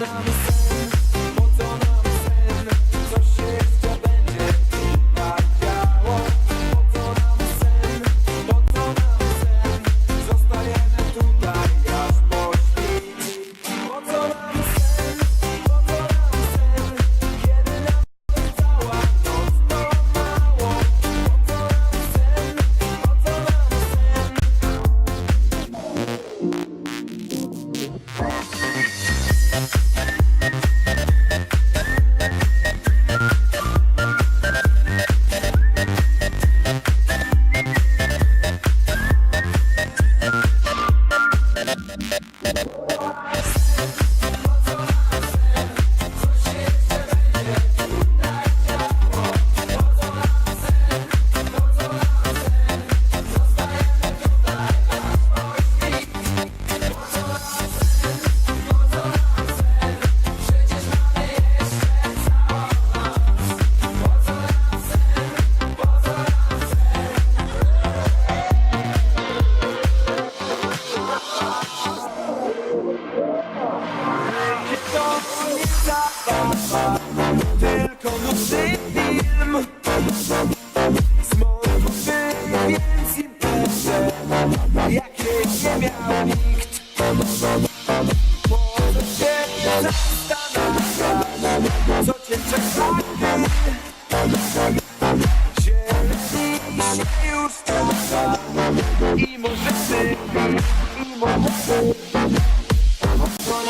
love is Tylko nudny film. Smolny więc imprezę Jakiej nie miał nikt. Może się zastanawiać Co cię czeka I może ty I może Co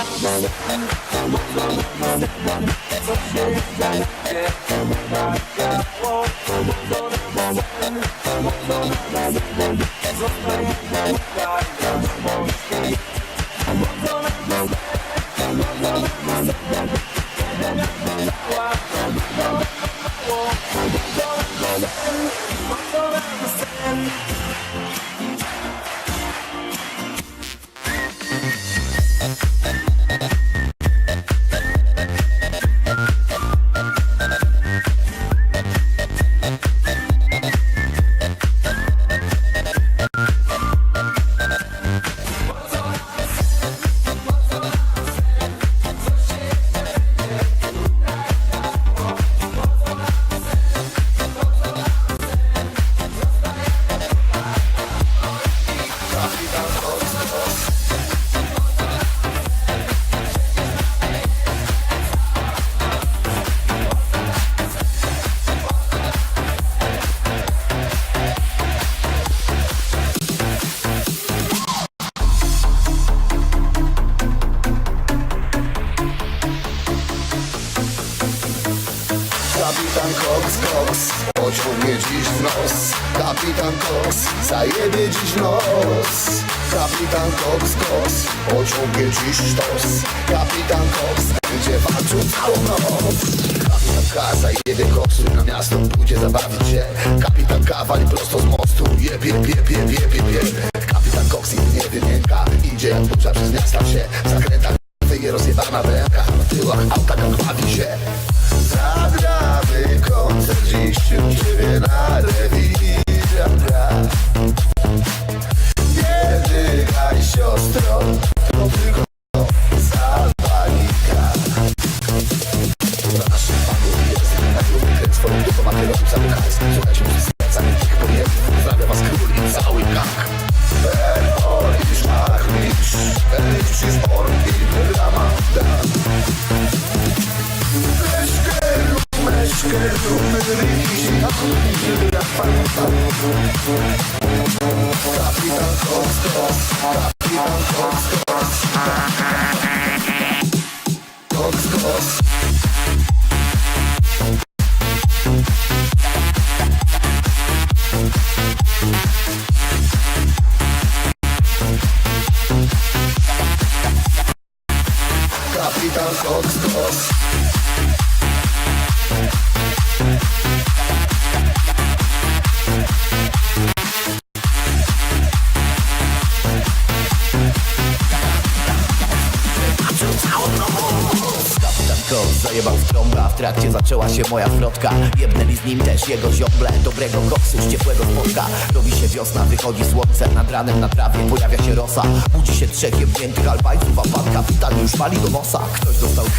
Kapitan Cox, Cox, pociągnie dziś w nos. Kapitan Cox, zajebie dziś w nos. Kapitan Cox, Cox, pociągnie dziś sztos Kapitan Cox, będzie walczył całą noc. Kapitan K zajebie koksu na miasto pójdzie zabawić się. Kapitan K wali prosto z mostu. Jebie, jebie, jebie, jebie, Kapitan Cox nie wymięka. Idzie jak burza przez miasta się Zakręta wyje rozjebana bęka Na tyłach auta gang bawi się Elisz jest Orlisz, Ramadan Kapitan Cox, Cox, Kapitan Cox, Cox Cox, Koks zajebał w w trakcie zaczęła się moja wrotka Jebnęli z nim też jego zioble, dobrego koksu z ciepłego spotka Robi się wiosna, wychodzi słońce, nad ranem na trawie pojawia się rosa. Budzi się trzech jebniętych albańców, a pan już wali do nosa. Ktoś dostał chyba